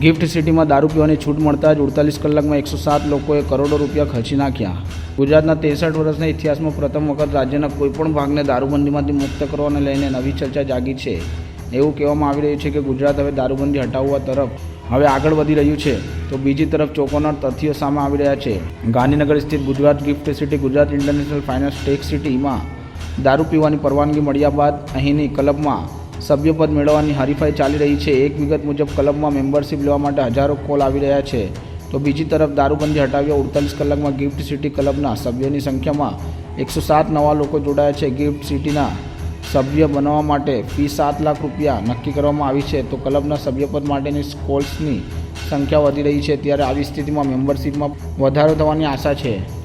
Gift સિટીમાં દારૂ પીવાની છૂટ મળતા જ અડતાલીસ કલાકમાં એકસો સાત લોકોએ કરોડો રૂપિયા ખર્ચી નાખ્યા. ગુજરાતના ત્રેસઠ વર્ષના ઇતિહાસમાં પ્રથમ વખત રાજ્યના કોઈપણ ભાગને દારૂબંધીમાંથી મુક્ત કરવાને લઈને નવી ચર્ચા જાગી છે. એવું કહેવામાં આવી રહ્યું છે કે ગુજરાત હવે દારૂબંધી હટાવવા તરફ હવે આગળ વધી રહ્યું છે. તો બીજી તરફ ચોકોના તથ્યો સામે આવી રહ્યા છે. ગાંધીનગર સ્થિત Gujarat gift city, Gujarat international finance tec સિટીમાં દારૂ પીવાની પરવાનગી મળ્યા બાદ અહીંની ક્લબમાં સભ્યપદ મેળવવાની હરીફાઈ ચાલી રહી છે. એક વિગત મુજબ, ક્લબમાં મેમ્બરશિપ લેવા માટે હજારો કોલ આવી રહ્યા છે. તો બીજી તરફ, દારૂબંધી હટાવ્યા અડતાલીસ કલાકમાં ગિફ્ટ સિટી ક્લબના સભ્યોની સંખ્યામાં એકસો સાત નવા લોકો જોડાયા છે. ગિફ્ટ સિટીના સભ્ય બનવા માટે ફી સાત લાખ રૂપિયા નક્કી કરવામાં આવી છે. તો ક્લબના સભ્યપદ માટેની કોલ્સની સંખ્યા વધી રહી છે. ત્યારે આવી સ્થિતિમાં મેમ્બરશીપમાં વધારો થવાની આશા છે.